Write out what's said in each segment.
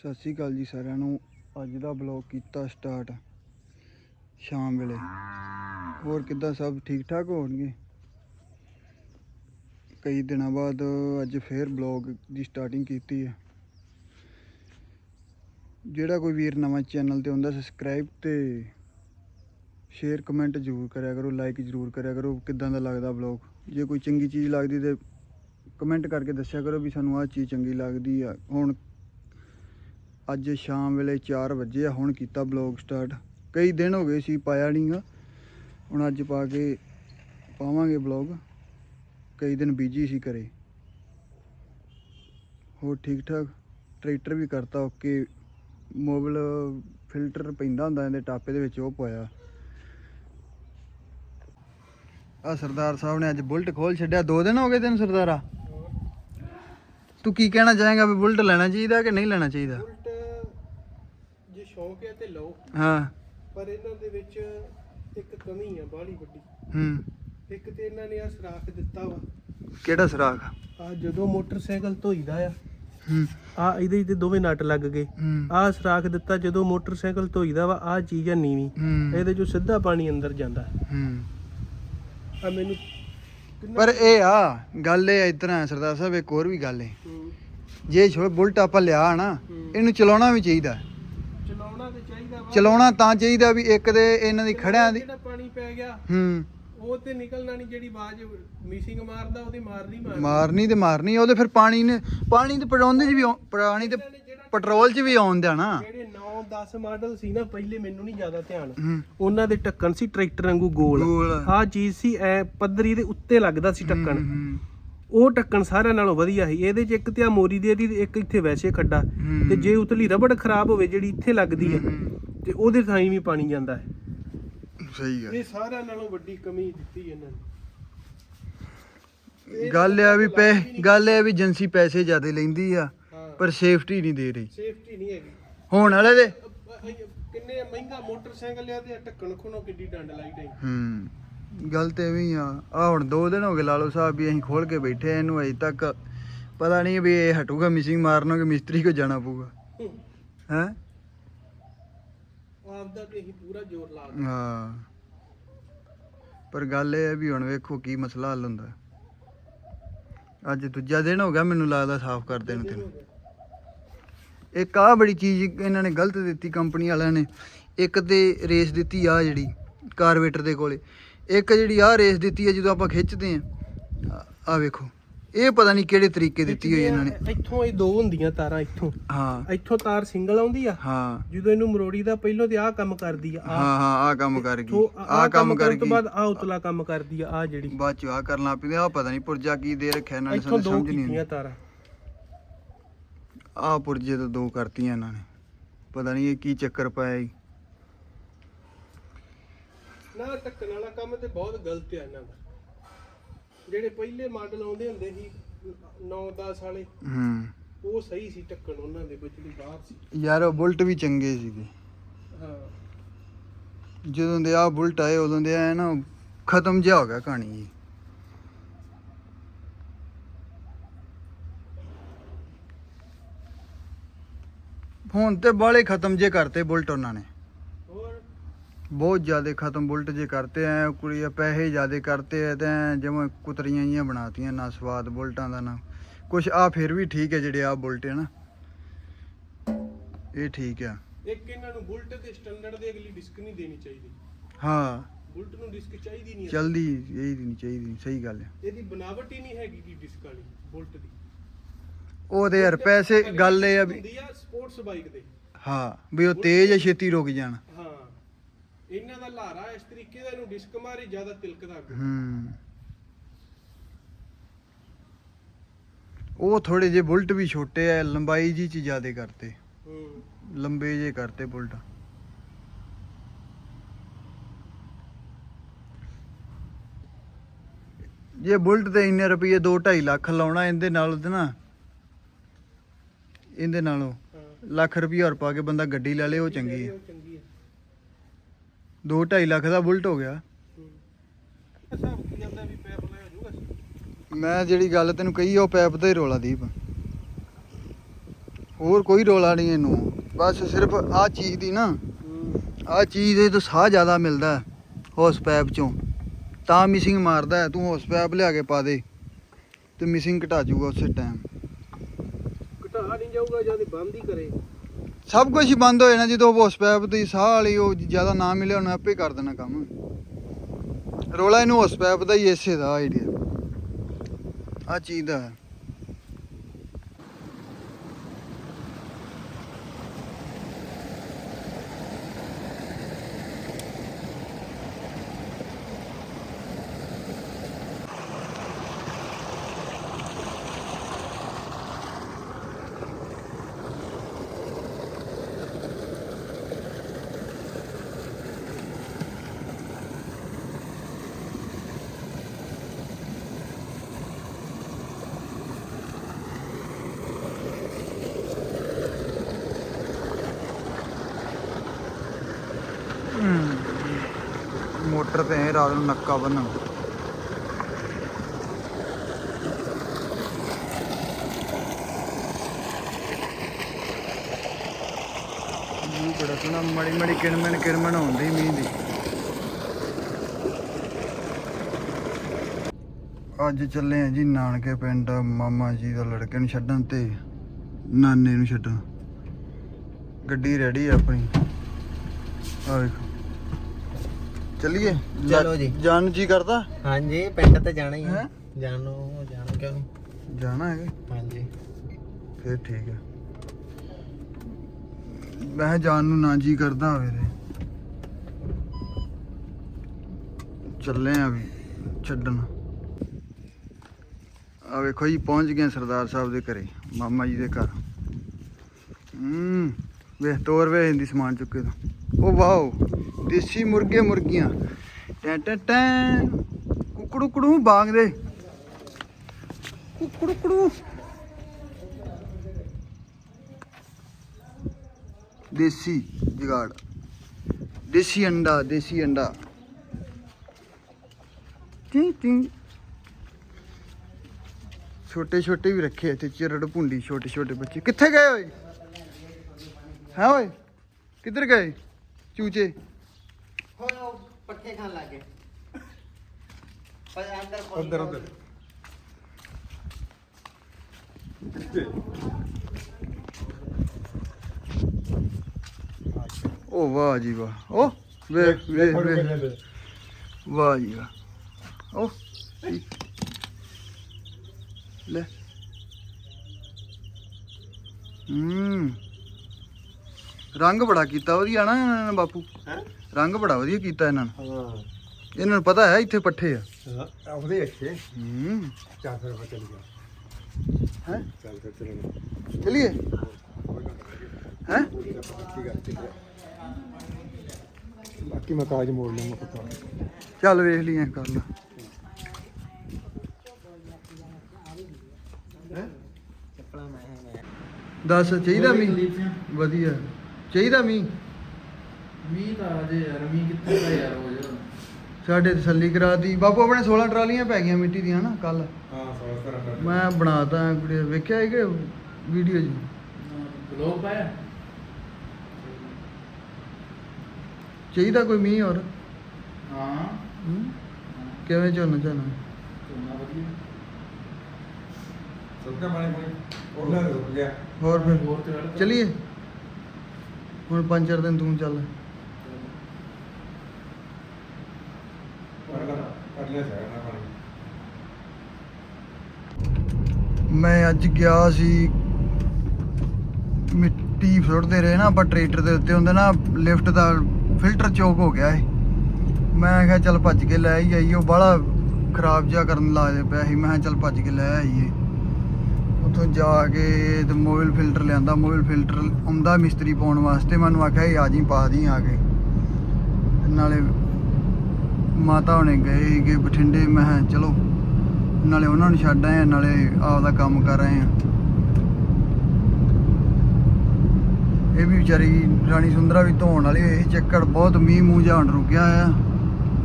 ਸਤਿ ਸ੍ਰੀ ਅਕਾਲ ਜੀ ਸਾਰਿਆਂ ਨੂੰ। ਅੱਜ ਦਾ ਬਲੌਗ ਕੀਤਾ ਸਟਾਰਟ ਸ਼ਾਮ ਵੇਲੇ। ਹੋਰ ਕਿੱਦਾਂ ਸਭ ਠੀਕ ਠਾਕ ਹੋਣਗੇ? ਕਈ ਦਿਨਾਂ ਬਾਅਦ ਅੱਜ ਫੇਰ ਬਲੌਗ ਦੀ ਸਟਾਰਟਿੰਗ ਕੀਤੀ ਹੈ। ਜਿਹੜਾ ਕੋਈ ਵੀਰ ਨਵਾਂ ਚੈਨਲ ਤੇ ਹੁੰਦਾ ਸਬਸਕ੍ਰਾਈਬ ਤੇ ਸ਼ੇਅਰ ਕਮੈਂਟ ਜ਼ਰੂਰ ਕਰਿਆ ਕਰੋ ਲਾਈਕ ਜ਼ਰੂਰ ਕਰਿਆ ਕਰੋ, ਕਿੱਦਾਂ ਦਾ ਲੱਗਦਾ ਬਲੌਗ ਜੇ ਕੋਈ ਚੰਗੀ ਚੀਜ਼ ਲੱਗਦੀ ਤੇ ਕਮੈਂਟ ਕਰਕੇ ਦੱਸਿਆ ਕਰੋ ਵੀ ਸਾਨੂੰ ਆਹ ਚੀਜ਼ ਚੰਗੀ ਲੱਗਦੀ ਆ। ਹੁਣ ਅੱਜ ਸ਼ਾਮ ਵੇਲੇ 4 ਵਜੇ ਹੁਣ ਕੀਤਾ ਬਲੌਗ ਸਟਾਰਟ। ਕਈ ਦਿਨ ਹੋ ਗਏ ਸੀ ਪਾਇਆ ਨਹੀਂਗਾ ਹੁਣ ਅੱਜ ਪਾ ਕੇ ਪਾਵਾਂਗੇ ਬਲੌਗ। ਕਈ ਦਿਨ ਬਿਜ਼ੀ ਸੀ ਘਰੇ। ਹੋਰ ਠੀਕ ਠਾਕ ਟਰੈਕਟਰ ਵੀ ਕਰਤਾ ਓਕੇ। ਮੋਬਿਲ ਫਿਲਟਰ ਪੈਂਦਾ ਹੁੰਦਾ ਇਹਦੇ ਟਾਪੇ ਦੇ ਵਿੱਚ ਉਹ ਪਾਇਆ। ਆ ਸਰਦਾਰ ਸਾਹਿਬ ਨੇ ਅੱਜ ਬੁਲਟ ਖੋਲ ਛੱਡਿਆ। ਦੋ ਦਿਨ ਹੋ ਗਏ ਤੈਨੂੰ ਸਰਦਾਰਾ? ਤੂੰ ਕੀ ਕਹਿਣਾ ਚਾਹੇਗਾ ਵੀ ਬੁਲਟ ਲੈਣਾ ਚਾਹੀਦਾ ਕਿ ਨਹੀਂ ਲੈਣਾ ਚਾਹੀਦਾ? ਸ਼ੌਂਕ ਹੈ ਤੇ ਲਓ। ਹਾਂ। ਪਰ ਇਹਨਾਂ ਦੇ ਵਿੱਚ ਇੱਕ ਕਮੀ ਆ ਬਾਹਲੀ ਵੱਡੀ। ਹੂੰ। ਇੱਕ ਤੇ ਇਹਨਾਂ ਨੇ ਆ ਸਰਾਖ ਦਿੱਤਾ ਵਾ। ਕਿਹੜਾ ਸੁਰਾਖ? ਆ ਜਦੋਂ ਮੋਟਰਸਾਈਕਲ ਧੋਈਦਾ ਆ ਹੂੰ। ਆ ਇਹਦੇ ਤੇ ਦੋਵੇਂ ਨਟ ਲੱਗ ਗਏ। ਹੂੰ। ਆ ਸਰਾਖ ਦਿੱਤਾ ਜਦੋਂ ਮੋਟਰਸਾਈਕਲ ਧੋਈਦਾ ਵਾ ਆ ਚੀਜ਼ ਆ ਨੀਵੀਂ। ਹੂੰ। ਇਹਦੇ ਚੋਂ ਸਿੱਧਾ ਪਾਣੀ ਅੰਦਰ ਜਾਂਦਾ। ਹੂੰ। ਆ ਮੈਨੂੰ ਕਿੰਨਾ- ਪਰ ਇਹ ਆ ਗੱਲ ਇਹ ਸਰਦਾਰ ਸਾਹਿਬ ਇੱਕ ਹੋਰ ਵੀ ਗੱਲ ਹੈ ਹੂੰ। ਜੇ ਛੋ ਬੁਲਟ ਆਪਾਂ ਲਿਆ ਨਾ ਹੂੰ। ਇਹਨੂੰ ਚਲਾਉਣਾ ਵੀ ਚਾਹੀਦਾ। ਚਲਾਉਣਾ ਤਾਂ ਚਾਹੀਦਾ ਵੀ ਇੱਕ ਦੇ ਇਹਨਾਂ ਦੀ ਖੜਿਆਂ ਦੀ ਜਿਹੜਾ ਪਾਣੀ ਪੈ ਗਿਆ ਹੂੰ। ਉਹ ਤੇ ਨਿਕਲਣਾ ਨਹੀਂ ਜਿਹੜੀ ਆਵਾਜ਼ ਮਿਸਿੰਗ ਮਾਰਦਾ ਉਹਦੀ ਮਾਰਨੀ ਮਾਰਨੀ। ਮਾਰਨੀ ਤੇ ਮਾਰਨੀ ਉਹਦੇ ਫਿਰ ਪਾਣੀ ਨੇ ਪਾਣੀ ਤੇ ਪੜਾਉਂਦੇ ਚ ਵੀ ਆਉ- ਪਾਣੀ ਤੇ ਪੈਟਰੋਲ ਚ ਵੀ ਆਉਂਦਾ ਨਾ। ਜਿਹੜੇ 9 10 ਮਾਡਲ ਸੀ ਨਾ ਪਹਿਲੇ ਮੈਨੂੰ ਨਹੀਂ ਜ਼ਿਆਦਾ ਧਿਆਨ। ਹੂੰ। ਉਹਨਾਂ ਦੇ ਢੱਕਣ ਸੀ ਟਰੈਕਟਰ ਵਾਂਗੂ ਗੋਲ। ਗੋਲ। ਆਹ ਚੀਜ਼ ਸੀ ਐ ਪੱਧਰੀ ਦੇ ਉੱਤੇ ਲੱਗਦਾ ਸੀ ਢੱਕਣ। ਹੂੰ, ਉਹ ਢੱਕਣ ਸਾਰਿਆਂ ਨਾਲੋਂ ਵਧੀਆ ਸੀ। ਇਹਦੇ 'ਚ ਇੱਕ ਤੇ ਆ ਮੋਰੀ ਦੀ ਇਹਦੀ ਇੱਕ ਇੱਥੇ ਵੈਸੇ ਖੱਡਾ। ਹੂੰ। ਤੇ ਜੇ ਉਤਲੀ ਰਬੜ ਖਰਾਬ ਹੋਵੇ ਜਿਹੜੀ ਇੱਥੇ ਲੱਗਦੀ ਹੂੰ, ਤੇ ਉਹਦੇ ਥਾਈ ਵੀ ਪਾਣੀ ਜਾਂਦਾ ਹੈ। ਸਹੀ ਗੱਲ। ਇਹ ਸਾਰਿਆਂ ਨਾਲੋਂ ਵੱਡੀ ਕਮੀ ਦਿੱਤੀ ਇਹਨਾਂ ਨੇ। ਗੱਲ ਇਹ ਆ ਵੀ ਪੈ ਗੱਲ ਇਹ ਆ ਵੀ ਏਜੰਸੀ ਪੈਸੇ ਜ਼ਿਆਦਾ ਲੈਂਦੀ ਆ ਹਾਂ। ਪਰ ਸੇਫਟੀ ਨਹੀਂ ਦੇ ਰਹੀ। ਸੇਫਟੀ ਨਹੀਂ ਹੈਗੀ। ਹੋਣ ਵਾਲੇ ਦੇ ਕਿੰਨੇ ਮਹਿੰਗਾ ਮੋਟਰਸਾਈਕਲ ਆ ਤੇ ਢੱਕਣ ਖੁਣੋ ਕਿੱਡੀ ਡੰਡ ਲਾਈ ਟਾਈ ਹੂੰ ਗੱਲ ਤੇ ਐਵੇਂ ਹੀ ਆ। ਆ ਹੁਣ ਦੋ ਦਿਨ ਹੋ ਗਏ ਲਾਲੋ ਸਾਹਿਬ ਵੀ ਅਸੀਂ ਖੋਲ ਕੇ ਬੈਠੇ ਆ ਇਹਨੂੰ ਅਜੇ ਤੱਕ ਪਤਾ ਨਹੀਂ ਵੀ ਇਹ ਹਟੂਗਾ ਮਿਸਿੰਗ ਮਾਰਨੋਂ ਕਿ ਮਿਸਤਰੀ ਕੋ ਜਾਣਾ ਪਊਗਾ। ਹੈ? ਆਪਦਾ ਤੇ ਅਸੀਂ ਪੂਰਾ ਜ਼ੋਰ ਲਾ ਦਿੱਤਾ। ਹਾਂ। ਪਰ ਗੱਲ ਇਹ ਹੈ ਵੀ ਹੁਣ ਵੇਖੋ ਕੀ ਮਸਲਾ ਹੱਲ ਹੁੰਦਾ। ਅੱਜ ਦੂਜਾ ਦਿਨ ਹੋ ਗਿਆ ਮੈਨੂੰ ਲੱਗਦਾ ਸਾਫ਼ ਕਰਦੇ ਨੂੰ ਤੈਨੂੰ। ਇੱਕ ਆ ਬੜੀ ਚੀਜ਼ ਇਹਨਾਂ ਨੇ ਗਲਤ ਦਿੱਤੀ ਕੰਪਨੀ ਵਾਲਿਆਂ ਨੇ। ਇੱਕ ਤੇ ਰੇਸ ਦਿੱਤੀ ਆ ਜਿਹੜੀ ਕਾਰਵੇਟਰ ਦੇ ਕੋਲੇ। ਇੱਕ ਜਿਹੜੀ ਆ ਰੇਸ ਦਿੱਤੀ ਹੈ ਜਦੋਂ ਆਪਾਂ ਖਿੱਚਦੇ ਆ ਆ ਵੇਖੋ। ਇਹ ਪਤਾ ਨਹੀਂ ਕਿਹੜੇ ਤਰੀਕੇ ਦਿੱਤੀ ਹੋਈ ਇਹਨਾਂ ਨੇ। ਇੱਥੋਂ ਇਹ ਦੋ ਹੁੰਦੀਆਂ ਤਾਰਾਂ ਇੱਥੋਂ। ਹਾਂ। ਇੱਥੋਂ ਤਾਰ ਸਿੰਗਲ ਆਉਂਦੀ ਆ। ਹਾਂ। ਜਦੋਂ ਇਹਨੂੰ ਮਰੋੜੀ ਦਾ ਪਹਿਲਾਂ ਤੇ ਆਹ ਕੰਮ ਕਰਦੀ ਆ ਹਾਂ ਹਾਂ ਆ ਕੰਮ ਕਰ ਗਈ। ਉਹ ਆ ਕੰਮ ਕਰ ਕਰਨ ਤੋਂ ਗਈ। ਬਾਅਦ ਆਹ ਉਤਲਾ ਕੰਮ ਕਰਦੀ ਆ ਆ ਜਿਹੜੀ। ਬਾਅਦ ਚ ਆ ਕਰਨਾ ਪੈਂਦਾ ਆ ਪਤਾ ਨਹੀਂ ਪੁਰਜਾ ਕੀ ਦੇ ਰੱਖਿਆ ਇਹਨਾਂ ਨੇ ਸਾਨੂੰ ਸਮਝ ਨਹੀਂ ਆਉਂਦੀ ਤਾਰਾਂ। ਆ ਪੁਰਜੇ ਤੋਂ ਦੋ ਕਰਤੀਆਂ ਇਹਨਾਂ ਨੇ। ਪਤਾ ਨਹੀਂ ਇਹ ਕੀ ਚੱਕਰ ਪਾਇਆ ਜੀ। ਨਾ ਢੱਕਣ ਵਾਲਾ ਕੰਮ ਤੇ ਬਹੁਤ ਗਲਤ ਆ ਇਹਨਾਂ ਦਾ। ਜਿਹੜੇ ਪਹਿਲੇ ਮਾਡਲ ਆਉਂਦੇ ਹੁੰਦੇ ਸੀ 9-10 ਵਾਲੇ ਹੂੰ। ਉਹ ਸਹੀ ਸੀ ਢੱਕਣ ਉਹਨਾਂ ਦੇ ਬਿਜਲੀ ਬਾਹਰ ਸੀ। ਯਾਰ ਉਹ ਬੁਲਟ ਵੀ ਚੰਗੇ ਸੀਗੇ। ਹਾਂ। ਜਦੋਂ ਦੇ ਆ ਬੁਲਟ ਆਏ ਉਦੋਂ ਦੇ ਐ ਨਾ ਖਤਮ ਜਿਹਾ ਹੋ ਗਿਆ ਕਹਾਣੀ ਜੀ। ਹੁਣ ਤੇ ਬਾਲੇ ਖਤਮ ਜੇ ਕਰਤੇ ਬੁਲਟ ਉਹਨਾਂ ਨੇ। ਬਹੁਤ ਜ਼ਿਆਦਾ ਖਤਮ ਬੁਲਟ ਜੇ ਕਰਤੇ ਐ ਕੁੜੀਆਂ ਪੈਸੇ ਜ਼ਿਆਦਾ ਕਰਤੇ ਐ ਤੇ ਜਿਵੇਂ ਕੁਤਰੀਆਂ ਜੀਆਂ ਬਣਾਤੀਆਂ ਨਾ ਸਵਾਦ ਬੁਲਟਾਂ ਦਾ ਨਾ। ਕੁਛ ਆ ਫਿਰ ਵੀ ਠੀਕ ਹੈ ਜਿਹੜੇ ਆ ਬੁਲਟ ਹੈ ਨਾ। ਇਹ ਠੀਕ ਆ ਇੱਕ ਇਹਨਾਂ ਨੂੰ ਬੁਲਟ ਦੇ ਸਟੈਂਡਰਡ ਦੇ ਅਗਲੀ ਡਿਸਕ ਨਹੀਂ ਦੇਣੀ ਚਾਹੀਦੀ। ਹਾਂ। ਬੁਲਟ ਨੂੰ ਡਿਸਕ ਚਾਹੀਦੀ ਨਹੀਂ ਹੈ। ਚਲਦੀ ਇਹ ਨਹੀਂ ਚਾਹੀਦੀ ਸਹੀ ਗੱਲ ਹੈ ਇਹਦੀ ਬਨਾਵਟ ਹੀ ਨਹੀਂ ਹੈਗੀ ਕੀ ਡਿਸਕ ਵਾਲੀ ਬੁਲਟ ਦੀ। ਉਹ ਤੇ ਯਾਰ ਪੈਸੇ ਗੱਲ ਇਹ ਆ ਵੀ ਹੁੰਦੀ ਆ ਸਪੋਰਟਸ ਬਾਈਕ ਦੇ। ਹਾਂ ਵੀ ਉਹ ਤੇਜ਼ ਆ ਛੇਤੀ ਰੁਕ ਜਾਣ। ਹਾਂ। ਇਹਨਾਂ ਦਾ ਲਾਰਾ ਇਸ ਤਰੀਕੇ ਦਾ ਇਹਨੂੰ ਡਿਸਕ ਮਾਰੇ ਜ਼ਿਆਦਾ ਤਿਲਕਦਾ। ਹੂੰ। ਉਹ ਥੋੜੇ ਜੇ ਬੁਲਟ ਵੀ ਛੋਟੇ ਆ ਲੰਬਾਈ ਜੀ ਚ ਜ਼ਿਆਦੇ ਕਰਤੇ। ਹੂੰ। ਲੰਬੇ ਜੇ ਕਰਤੇ ਬੁਲਟ। ਜੇ ਬੁਲਟ ਤੇ ਇੰਨੇ ਰੁਪਏ 2.5 ਲੱਖ ਲਾਉਣਾ ਇਹਦੇ ਨਾਲ ਤੇ ਨਾ ਇਹਦੇ ਨਾਲੋਂ ਲੱਖ ਰੁਪਏ ਹੋਰ ਪਾ ਕੇ ਬੰਦਾ ਗੱਡੀ ਲੈ ਲੇ ਉਹ ਚੰਗੀ ਹੈ ਉਹ ਚੰਗੀ ਹੈ 2.5 ਲੱਖ ਦਾ ਬੁਲਟ ਹੋ ਗਿਆ। ਹਿਸਾਬ ਕੀ ਜਾਂਦਾ ਵੀ ਪੈਪ ਲੈ ਹੋ ਜਾਊਗਾ ਮੈਂ ਜਿਹੜੀ ਗੱਲ ਤੈਨੂੰ ਕਹੀ, ਉਹ ਪੈਪ ਦਾ ਹੀ ਰੋਲਾ ਦੀਪ। ਹੋਰ ਕੋਈ ਰੋਲਾ ਨਹੀਂ ਇਹਨੂੰ। ਬਸ ਸਿਰਫ ਆਹ ਚੀਜ਼ ਦੀ ਨਾ, ਆਹ ਚੀਜ਼ ਦੇ ਤੋਂ ਸਾਹ ਜ਼ਿਆਦਾ ਮਿਲਦਾ ਹੌਸ ਪੈਪ ਚੋਂ। ਤਾਂ ਮਿਸਿੰਗ ਮਾਰਦਾ ਹੈ। ਤੂੰ ਹੌਸ ਪੈਪ ਲਿਆ ਕੇ ਪਾ ਦੇ, ਤੇ ਮਿਸਿੰਗ ਘਟਾ ਜਾਊਗਾ ਉਸੇ ਟਾਈਮ ਘਟਾ ਨਹੀਂ ਜਾਊਗਾ ਜਾਂ ਬੰਦ ਹੀ ਕਰੇ। ਸਭ ਕੁਝ ਹੀ ਬੰਦ ਹੋ ਜਾਣਾ, ਜਦੋਂ ਹੌਸ ਪੈਪ ਦੀ ਸਾਹ ਵਾਲੀ ਉਹ ਜ਼ਿਆਦਾ ਨਾ ਮਿਲਿਆ ਉਹਨੇ ਆਪੇ ਕਰ ਦੇਣਾ ਕੰਮ। ਰੋਲਾ ਇਹਨੂੰ ਹੌਸ ਪੈਪ ਦਾ ਹੀ, ਇਸੇ ਦਾ ਆਈਡੀਆ ਆ ਚੀਜ਼ ਦਾ ਹੈ ਮੋਟਰ ਤੇ ਐਂ ਰਾਤ ਨੂੰ ਨੱਕਾ ਬੰਨਣ। ਮੀਂਹ ਬੜਾ ਸੋਹਣਾ, ਮੜੀ ਮੜੀ ਕਿਣਮਣ ਕਿਣਮਣ ਹੁੰਦੀ ਮੀਂਹ ਦੀ। ਅੱਜ ਚੱਲੇ ਆ ਜੀ ਨਾਨਕੇ ਪਿੰਡ, ਮਾਮਾ ਜੀ ਦਾ ਲੜਕੇ ਨੂੰ ਛੱਡਣ ਤੇ ਨਾਨੇ ਨੂੰ ਛੱਡਣ। ਗੱਡੀ ਰੈਡੀ ਆ ਆਪਣੀ। ਆ ਵੇਖੋ। ਚੱਲੀਏ? ਚਲੋ ਜੀ। ਜਾਣ ਨੂੰ ਜੀ ਕਰਦਾ? ਹਾਂਜੀ ਪਿੰਡ ਤੇ ਜਾਣਾ ਹੀ ਹੈਂ? ਹੈ? ਜਾਣੋ ਜਾਣੋ ਕਿਉਂ ਨਹੀਂ? ਜਾਣਾ ਹੈਗਾ। ਹਾਂਜੀ। ਫਿਰ ਠੀਕ ਹੈ ਮੈਂ ਜਾਣ ਨੂੰ ਨਾ ਜੀ ਕਰਦਾ ਹੋਵੇ ਤੇ। ਚੱਲੇ ਆ ਵੀ ਛੱਡਣ। ਆ ਵੇਖੋ ਜੀ ਪਹੁੰਚ ਗਏ ਸਰਦਾਰ ਸਾਹਿਬ ਦੇ ਘਰੇ ਮਾਮਾ ਜੀ ਦੇ ਘਰ। ਹੂੰ ਵੇਖ ਤੋਰ ਵੇ ਹਿੰਦੀ ਸਮਾਨ ਚੁੱਕੇ ਤਾਂ। ਉਹ ਵਾਓ। ਦੇਸੀ ਮੁਰਗੇ ਮੁਰਗੀਆਂ। ਟੈਂ ਟੈਂ ਟੈਂ। ਕੁਕੜੂ, ਕੁੜੂ, ਬਾਗ ਦੇ। ਕੁਕੜੂ, ਕੁੜੂ। ਦੇਸੀ ਜਗਾੜ। ਦੇਸੀ ਅੰਡਾ ਦੇਸੀ ਅੰਡਾ। ਟਿੰਗ ਟਿੰਗ ਛੋਟੇ ਛੋਟੇ ਵੀ ਰੱਖੇ ਇੱਥੇ, ਚਿਰੜ ਭੁੰਡੀ ਛੋਟੇ ਛੋਟੇ ਬੱਚੇ। ਕਿੱਥੇ ਗਏ ਓਏ? ਹੈ ਓਏ? ਕਿੱਧਰ ਗਏ? ਚੂਚੇ? ਪੱਠੇ ਖਾਣ ਲੱਗੇ ਪਰ ਅੰਦਰ ਉੱਧਰ ਉੱਧਰ ਓ ਵਾਹ ਜੀ ਵਾਹ। ਓ ਵੇਖ ਵੇਖ ਵੇਖ ਵਾਹ ਜੀ ਵਾਹ। ਓ ਲੈ। ਹੂੰ। ਰੰਗ ਬੜਾ ਕੀਤਾ ਵਧੀਆ ਨਾ ਇਹਨਾਂ ਨੇ ਬਾਪੂ। ਹੈਂ? ਰੰਗ ਬੜਾ ਵਧੀਆ ਕੀਤਾ ਇਹਨਾਂ ਨੇ। ਹਾਂ। ਇਹਨਾਂ ਨੂੰ ਪਤਾ ਹੈ ਇੱਥੇ ਪੱਠੇ ਆ। ਉਹਦੇ ਅੱਛੇ ਹੂੰ ਚਾਰ ਫਿਰ ਬਚਲ ਗਿਆ ਹੈ। ਚੱਲ ਫਿਰ ਚਲੋ ਚਲਿਏ। ਹੈ? ਠੀਕ ਹੈ ਠੀਕ ਹੈ? ਬਾਕੀ ਮੈਂ ਕਾਜ ਮੋੜ ਲਵਾਂਗਾ ਪਤਾ। ਚੱਲ ਵੇਖ ਲਈ ਐ ਕਰ ਲਾ ਚੱਪਲਾਂ ਮੈਂ ਮੈਂ ਦੱਸ ਚਾਹੀਦਾ ਮੀ ਵਧੀਆ। ਚਾਹੀਦਾ ਮੀ ਮੀਂਹ ਤਾਂ ਅਜੇ ਯਾਰ ਮੀਂਹ ਕਿੱਥੇ ਦਾ ਯਾਰ ਰੋਜ਼ ਸਾਡੇ ਤਸੱਲੀ ਕਰਾਤੀ ਬਾਪੂ ਆਪਣੇ 16 ਟਰਾਲੀਆਂ ਪੈ ਗਈਆਂ ਮਿੱਟੀ ਦੀਆਂ ਨਾ ਕੱਲ ਹਾਂ ਸੌਸ ਤਰ੍ਹਾਂ ਮੈਂ ਬਣਾਤਾ ਕੁੜੀ ਵੇਖਿਆ ਹੈ ਕਿ ਵੀਡੀਓ ਜੀ? ਬਲੌਗ ਪਾਇਆ? ਚਾਹੀਦਾ ਕੋਈ ਮੀਂਹ ਹੋਰ? ਹਾਂ? ਕਿਵੇਂ ਝੋਨਾ ਝੋਨਾ? ਤੁਮਨਾ ਵਧੀਆ। ਸਭ ਪਾਣੀ ਪਾਣੀ ਰੁਕ ਗਿਆ। ਹੋਰ ਫਿਰ? ਹੋਰ ਤੇ ਚਲਿਏ। ਹੁਣ ਪੰਜ ਚਾਰ ਦਿਨ ਤੂੰ ਚੱਲ ਕਰ ਕਰ ਲਿਆ ਪਾਣੀ। ਮੈਂ ਅੱਜ ਗਿਆ ਸੀ, ਮਿੱਟੀ ਸੁੱਟਦੇ ਰਹੇ ਨਾ ਆਪਾਂ ਟਰੈਕਟਰ ਦੇ ਉੱਤੇ ਹੁੰਦੇ ਨਾ ਲਿਫਟ ਦਾ ਫਿਲਟਰ ਚੋਕ ਹੋ ਗਿਆ ਏ ਮੈਂ ਕਿਹਾ ਚੱਲ ਭੱਜ ਕੇ ਲੈ ਹੀ ਆਈਏ, ਉਹ ਬਾਹਲਾ ਖਰਾਬ ਜਿਹਾ ਕਰਨ ਲੱਗ ਪਿਆ ਸੀ। ਮੈਂ ਕਿਹਾ ਚੱਲ ਭੱਜ ਕੇ ਲੈ ਆਈਏ। ਉੱਥੋਂ ਜਾ ਕੇ ਤੇ ਮੋਬਾਈਲ ਫਿਲਟਰ ਲਿਆਂਦਾ, ਮੋਬਾਈਲ ਫਿਲਟਰ ਆਉਂਦਾ ਮਿਸਤਰੀ ਪਾਉਣ ਵਾਸਤੇ। ਮੈਨੂੰ ਆਖਿਆ, ਇਹ ਆ ਜੀ, ਪਾ ਦੀ ਆ ਕੇ। ਤੇ ਨਾਲੇ ਮਾਤਾ ਹੁਣੇ ਗਏ ਸੀਗੇ ਬਠਿੰਡੇ ਮੈਂ ਕਿਹਾ ਚਲੋ ਨਾਲੇ ਉਹਨਾਂ ਨੂੰ ਛੱਡ ਆਏ ਆ, ਨਾਲੇ ਆਪਦਾ ਕੰਮ ਕਰ ਆਏ ਆ। ਇਹ ਵੀ ਵਿਚਾਰੀ ਰਾਣੀ ਸੁੰਦਰਾ ਵੀ ਧੋਣ ਵਾਲੀ ਇਹ ਚੱਕੜ ਬਹੁਤ ਮੀਂਹ ਮੂੰਹ ਜਾਣ ਰੁਕਿਆ ਆ।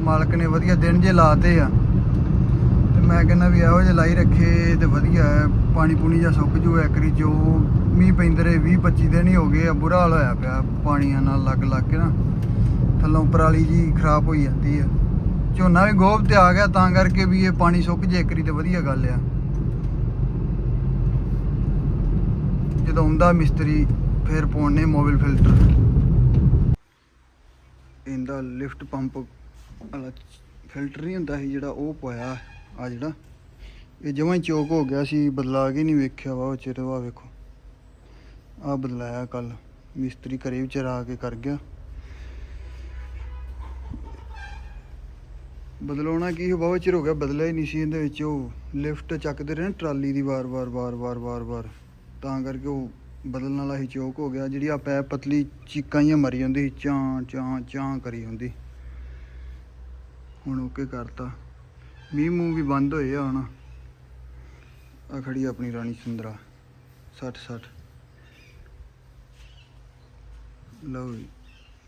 ਮਾਲਕ ਨੇ ਵਧੀਆ ਦਿਨ ਜੇ ਲਾਤੇ ਆ। ਤੇ ਮੈਂ ਕਹਿੰਦਾ ਵੀ ਇਹੋ ਜਿਹੇ ਲਾਈ ਰੱਖੇ ਤੇ ਵਧੀਆ ਹੈ ਪਾਣੀ ਪੂਣੀ ਜਾਂ ਸੁੱਕ ਜੂ ਐਕਰੀ ਜੋ ਮੀਂਹ ਪੈਂਦੇ ਰਹੇ 20 25 ਦਿਨ ਹੀ ਹੋ ਗਏ ਆ ਬੁਰਾ ਹਾਲ ਹੋਇਆ ਪਿਆ ਪਾਣੀਆਂ ਨਾਲ ਲੱਗ ਲੱਗ ਕੇ ਨਾ। ਥੱਲੋਂ ਪਰਾਲੀ ਜੀ ਖਰਾਬ ਹੋਈ ਜਾਂਦੀ ਆ। ਝੋਨਾ ਵੀ ਗੋਬ ਤੇ ਆ ਗਿਆ, ਤਾਂ ਕਰਕੇ ਵੀ ਇਹ ਪਾਣੀ ਸੁੱਕ ਜੇ ਕਰੀ ਤੇ ਵਧੀਆ ਗੱਲ ਆ। ਜਦੋਂ ਹੁੰਦਾ ਮਿਸਤਰੀ, ਫਿਰ ਪਾਉਣੇ ਮੋਬਾਈਲ ਫਿਲਟਰ। ਇਹਦਾ ਲਿਫਟ ਪੰਪ ਵਾਲਾ ਫਿਲਟਰ ਨਹੀਂ ਹੁੰਦਾ ਸੀ, ਜਿਹੜਾ ਉਹ ਪਾਇਆ ਆ ਜਿਹੜਾ। ਇਹ ਜਮਾਂ ਹੀ ਚੋਕ ਹੋ ਗਿਆ ਸੀ, ਬਦਲਾ ਕੇ ਨਹੀਂ ਵੇਖਿਆ ਵਾ, ਉਹ ਚਿਰ ਵਾ ਵੇਖੋ। ਆ ਬਦਲਾਇਆ ਕੱਲ ਮਿਸਤਰੀ ਘਰੇ ਵਿਚਾਰਾ ਆ ਕੇ ਕਰ ਗਿਆ। ਬਦਲਾਉਣਾ ਕੀ ਬਹੁਤ ਚਿਰ ਹੋ ਗਿਆ ਬਦਲਿਆ ਹੀ ਨਹੀਂ ਸੀ ਇਹਦੇ ਵਿੱਚ। ਉਹ ਲਿਫਟ ਚੱਕਦੇ ਰਹੇ ਨਾ ਟਰਾਲੀ ਦੀ ਵਾਰ-ਵਾਰ ਵਾਰ-ਵਾਰ ਵਾਰ-ਵਾਰ ਤਾਂ ਕਰਕੇ ਉਹ ਬਦਲਣ ਵਾਲਾ ਹੀ ਚੌਕ ਹੋ ਗਿਆ। ਜਿਹੜੀ ਆ ਪੈਪ ਪਤਲੀ ਚੀਕਾਂ ਹੀ ਮਰੀ ਜਾਂਦੀ ਚਾਂ ਚਾਂ ਚਾਂ ਕਰੀ ਹੁੰਦੀ ਹੁਣ ਓਕੇ ਕਰਤਾ। ਮੀਂਹ ਮੂੰਹ ਵੀ ਬੰਦ ਹੋਏ ਆ ਹੁਣ। ਆ ਖੜੀ ਆਪਣੀ ਰਾਣੀ ਸੁੰਦਰਾ 60 60 ਲਓ ਜੀ।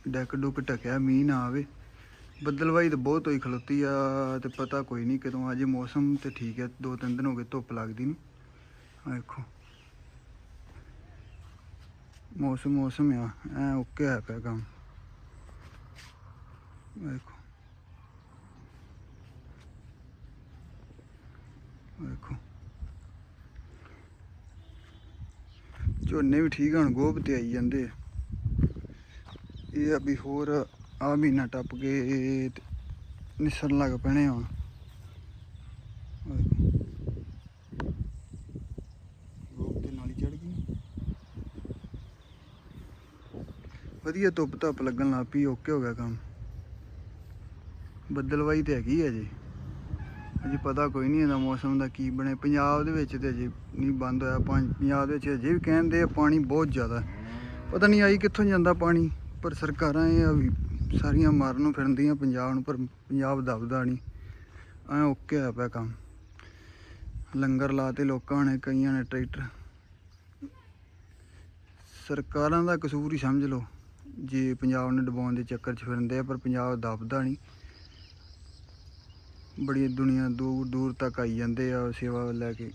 ਡੈਕ ਡੁੱਕ ਟਕਿਆ ਮੀਂਹ ਨਾ ਆਵੇ। ਬੱਦਲਵਾਈ ਤਾਂ ਬਹੁਤ ਹੋਈ, ਖਲੋਤੀ ਆ ਤੇ ਪਤਾ ਕੋਈ ਨਹੀਂ ਕਦੋਂ ਅਜੇ ਮੌਸਮ ਤੇ ਠੀਕ ਹੈ ਦੋ ਤਿੰਨ ਦਿਨ ਹੋ ਗਏ ਧੁੱਪ ਲੱਗਦੀ ਨਹੀਂ ਆ ਦੇਖੋ ਮੌਸਮ ਮੌਸਮ ਆ, ਐ ਓਕੇ ਆ ਪਿਆ ਕੰਮ। ਵੇਖੋ। ਵੇਖੋ। ਝੋਨੇ ਵੀ ਠੀਕ ਹਣ ਗੋਭ ਤੇ ਆਈ ਜਾਂਦੇ ਇਹ ਆ ਵੀ ਹੋਰ ਆ ਮਹੀਨਾ ਟੱਪ ਕੇ ਤੇ ਨਿਸਰਨ ਲੱਗ ਪੈਣੇ ਹੁਣ। ਆਹ ਦੇਖੋ। ਗੋਭ ਗਈ। ਵਧੀਆ ਧੁੱਪ ਧੱਪ ਲੱਗਣ ਲੱਗ ਪਈ, ਓਕੇ ਹੋ ਗਿਆ ਕੰਮ। ਬੱਦਲਵਾਈ ਤੇ ਹੈਗੀ ਹੈ ਜੀ ਅਜੇ ਪਤਾ ਕੋਈ ਨਹੀਂ ਇਹਦਾ ਮੌਸਮ ਦਾ ਕੀ ਬਣੇ। ਪੰਜਾਬ ਦੇ ਵਿੱਚ ਤੇ ਅਜੇ ਨਹੀਂ ਬੰਦ ਹੋਇਆ ਪੰ- ਪੰਜਾਬ ਦੇ ਵਿੱਚ ਅਜੇ ਵੀ ਕਹਿੰਦੇ ਆ ਪਾਣੀ ਬਹੁਤ ਜ਼ਿਆਦਾ। ਪਤਾ ਨਹੀਂ ਆਈ ਕਿੱਥੋਂ ਜਾਂਦਾ ਪਾਣੀ, ਪਰ ਸਰਕਾਰਾਂ ਇਹ ਸਾਰੀਆਂ ਮਾਰਨ ਨੂੰ ਫਿਰਦੀਆਂ ਪੰਜਾਬ ਨੂੰ ਪਰ ਪੰਜਾਬ ਦਬਦਾ ਨਹੀਂ। ਐ ਓਕੇ ਆ ਪਿਆ ਕੰਮ। ਲੰਗਰ ਲਾਤੇ ਲੋਕਾਂ ਨੇ, ਕਈਆਂ ਨੇ ਟਰੈਕਟਰ। ਸਰਕਾਰਾਂ ਦਾ ਕਸੂਰ ਹੀ ਸਮਝ ਲਓ। ਜੇ ਪੰਜਾਬ ਨੂੰ ਡਬਾਉਣ ਦੇ ਚੱਕਰ 'ਚ ਫਿਰਦੇ ਆ, ਪਰ ਪੰਜਾਬ ਦਬਦਾ ਨਹੀਂ। ਬੜੀ ਦੁਨੀਆ ਦੂਰ ਦੂਰ ਤੱਕ ਆਈ ਜਾਂਦੇ ਆ ਸੇਵਾ ਲੈ ਕੇ।